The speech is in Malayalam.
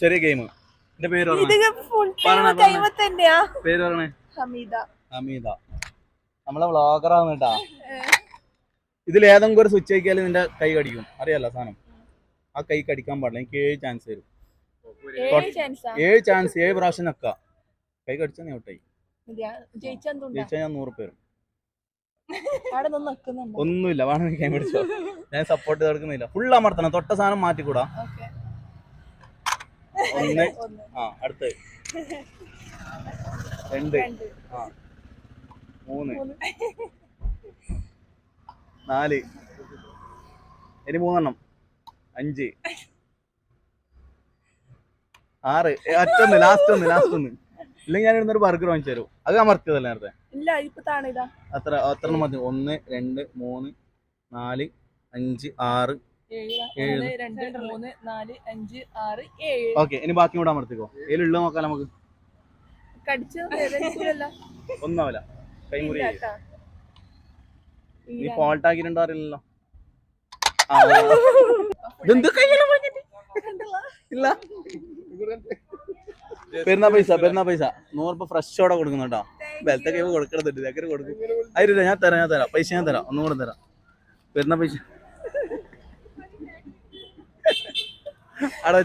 ചെറിയ ഗെയിം എന്റെ പേര് പേര് പറഞ്ഞേ. ഹമീദ. അമീത നമ്മളെ വ്ളോഗറാണ് കേട്ടാ. ഇതിൽ ഏതെങ്കിലും ഒരു സ്വിച്ച് ആക്കിയാൽ നിന്റെ കൈ കടിക്കും. അറിയാലോ സാധനം. ആ കൈ കടിക്കാൻ പാടില്ല. എനിക്ക് ഏഴ് ചാൻസ് തരും ഏഴ് ചാൻസാ ഏഴ് പ്രാവശ്യം നക്ക കൈ കടിച്ചാൽ നീ ഔട്ടായി. ജയിച്ചാ ഞാൻ നൂറ് പേരും ഒന്നുമില്ല. വേണമെങ്കിൽ കൈ പിടിച്ചോ ഞാൻ സപ്പോർട്ട് കൊടുക്കുന്നില്ല ഫുൾ അമർത്തണം. തൊട്ട സാധനം മാറ്റിക്കൂടാ. ഒന്ന്. ആ അടുത്ത്. രണ്ട്. ആ. മൂന്ന്. നാല്. ഇനി മൂന്നെണ്ണം. അഞ്ച്. ആറ്. അറ്റൊന്ന് ലാസ്റ്റ് ഒന്ന് ലാസ്റ്റ് ഒന്ന് ഇല്ലെങ്കിൽ ഞാൻ ഇടുന്നൊരു ബർഗർ വാങ്ങിച്ചു തരും. അത് അമർത്തിയതല്ല നേരത്തെ. അത്ര അത്ര മതി. ഒന്ന് രണ്ട് മൂന്ന് നാല് അഞ്ച് ആറ് ഏഴ് ഏഴ്. ഒന്ന് രണ്ട് മൂന്ന് നാല് അഞ്ച് ആറ് ഏഴ്. ഓക്കെ ഇനി ബാക്കി കൂടെ അമർത്തിക്കോ ഇതിലുള്ള നോക്കാം നമുക്ക്. ഒന്നാവില്ല. കൈമുറി. നീ ഫോൾട്ട് ആക്കിയിട്ടുണ്ടോ അറിയില്ലല്ലോ? ഇല്ല. പെരുന്നാ പൈസ പെരുന്നാ പൈസ. നൂറുപ്പ ഫ്രഷോടെ കൊടുക്കുന്നുണ്ടോ കൈവ് കൈ കൊടുക്കണതുണ്ട് കൊടുക്കും. ആയിരം ഞാൻ തരാം ഞാൻ തരാം. പൈസ ഞാൻ തരാം. ഒന്നും കൂടെ തരാം. പെരുന്നാ പൈസ. আরে